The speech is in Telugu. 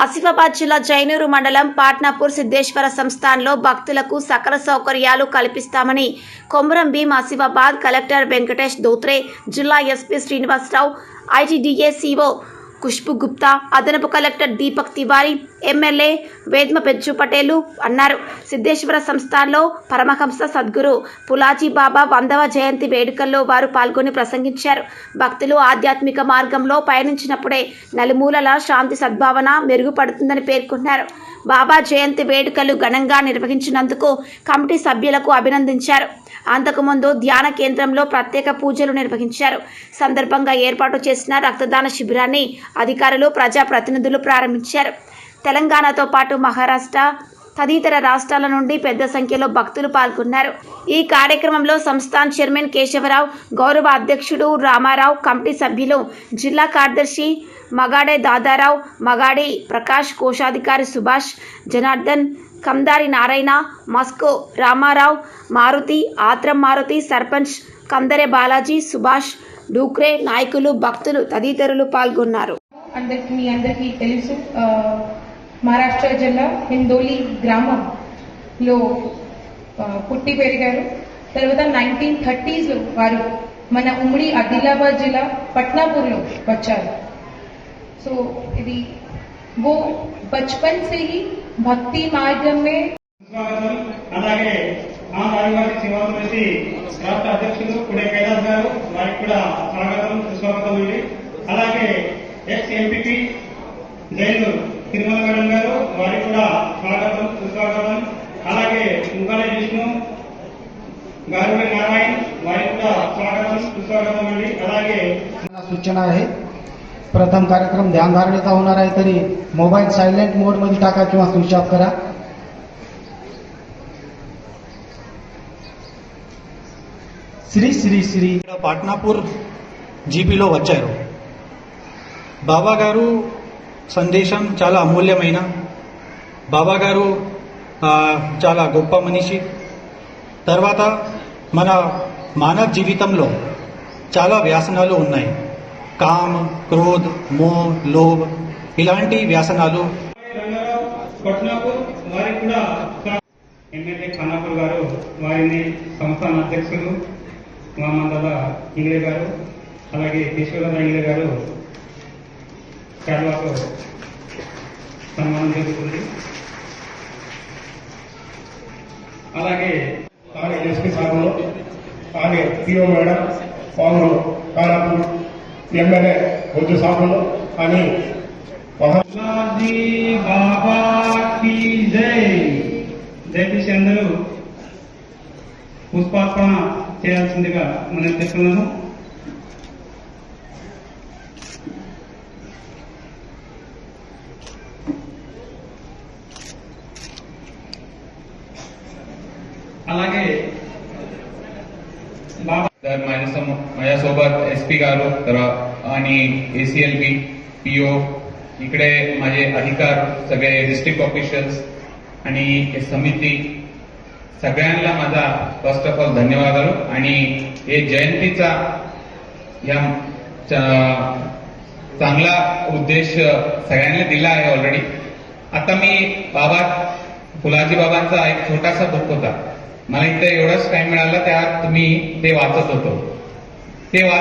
ఆసిఫాబాద్ జిల్లా జైనూరు మండలం పాట్నాపూర్ సిద్ధేశ్వర సంస్థాన్లో భక్తులకు సకల సౌకర్యాలు కల్పిస్తామని కొమరం భీం ఆసిఫాబాద్ కలెక్టర్ వెంకటేష్ దోత్రే జిల్లా SP Srinivasarao ITDA CO Khushbu Gupta అదనపు కలెక్టర్ దీపక్ తివారీ ఎమ్మెల్యే వేద్మ పెంచు పటేలు అన్నారు. సిద్ధేశ్వర సంస్థాన్లో పరమహంస సద్గురు పులాజీ బాబా వందవ జయంతి వేడుకల్లో వారు పాల్గొని ప్రసంగించారు. భక్తులు ఆధ్యాత్మిక మార్గంలో పయనించినప్పుడే నలుమూలల శాంతి సద్భావన మెరుగుపడుతుందని పేర్కొన్నారు. బాబా జయంతి వేడుకలు ఘనంగా నిర్వహించినందుకు కమిటీ సభ్యులకు అభినందించారు. అంతకుముందు ధ్యాన కేంద్రంలో ప్రత్యేక పూజలు నిర్వహించారు. సందర్భంగా ఏర్పాటు చేసిన రక్తదాన శిబిరాన్ని అధికారులు ప్రజాప్రతినిధులు ప్రారంభించారు. తెలంగాణతో పాటు మహారాష్ట్ర తదితర రాష్ట్రాల నుండి పెద్ద సంఖ్యలో భక్తులు పాల్గొన్నారు. ఈ కార్యక్రమంలో సంస్థాన్ చైర్మన్ కేశవరావు గౌరవ అధ్యక్షుడు రామారావు కమిటీ సభ్యులు జిల్లా కార్యదర్శి మగాడే దాదారావు మగాడి ప్రకాష్ కోశాధికారి సుభాష్ జనార్దన్ కందారి నారాయణ మస్కో రామారావు మారుతి ఆత్రం మారుతి సర్పంచ్ కందరే బాలాజీ సుభాష్ డూక్రే నాయకులు భక్తులు తదితరులు పాల్గొన్నారు. అందరికి మీ అందరికీ తెలుసు ఆ, మహారాష్ట్ర జిల్లా హిందోలి గ్రామంలో ఆ, పుట్టి పెరిగారు తర్వాత నైన్టీన్ థర్టీస్లో వారు మన ఉమ్మడి ఆదిలాబాద్ జిల్లా పట్నాపూర్లో వచ్చారు సో ఇది वो बचपन से ही भक्ति मार्ग में స్వాగతం అలాగే ఆ ఆదివాసీ సేవా సమితి రాష్ట్ర అధ్యక్షులు కుడే కైలాస్ గారు వారికి కూడా స్వాగతం సుస్వాగతం అండి అలాగే ex MPP jail Tirumala madam గారు వారికి కూడా స్వాగతం సుస్వాగతం అలాగే ముగాలి విష్ణు గారుడి నారాయణ్ వారికి కూడా స్వాగతం సుస్వాగతం అండి అలాగే सूचना आहे प्रथम कार्यक्रम ध्यानधारणेचा होणार आहे तरी मोबाईल सायलेंट मोडमध्ये टाका किंवा स्विच ऑफ करा శ్రీ శ్రీ శ్రీ ఇక్కడ పాట్నాపూర్ జీపీలో వచ్చారు బాబా గారు సందేశం చాలా అమూల్యమైన. బాబా గారు చాలా గొప్ప మనిషి. తర్వాత మన మానవ జీవితంలో చాలా వ్యాసనాలు ఉన్నాయి. కామ్ క్రోధ్ మో లోభ్ ఇలాంటి వ్యాసనాలు. ఎమ్మెల్యే ఖానాపూర్ గారు వారిని సంస్థాన అధ్యక్షులు మహమ్మద్ ఇంగ్లే గారు అలాగే కేశవరావు ఇంగ్లే గారు కేరళతో సన్మానం జరుగుతుంది అలాగే తాను ఎస్పీ సాగులో అలాగే పిఓ మేడం పౌరులు కానాపూర్ ఎమ్మెల్యే బొజ్జు సాగులో అని బాబా జై. దయచేసి అందరూ పుష్పార్పణ చేయాల్సిందిగా మనం చెప్తున్నాను అలాగే బాబా तर माझ्यासमोर माझ्यासोबत एस पी गारू तर आणि एसीएलबी पीओ इकडे माझे अधिकार सगळे डिस्ट्रिक्ट ऑफिशियल्स आणि हे समिती सगळ्यांना माझा फर्स्ट ऑफ ऑल धन्यवाद आलो आणि हे जयंतीचा या चा- चांगला उद्देश सगळ्यांना दिला आहे ऑलरेडी आता मी बाबा फुलाजी बाबांचा एक छोटासा बुक होता मला इथं एवढाच टाइम मिळाला त्यात मी ते वाचत होतो. ते वाच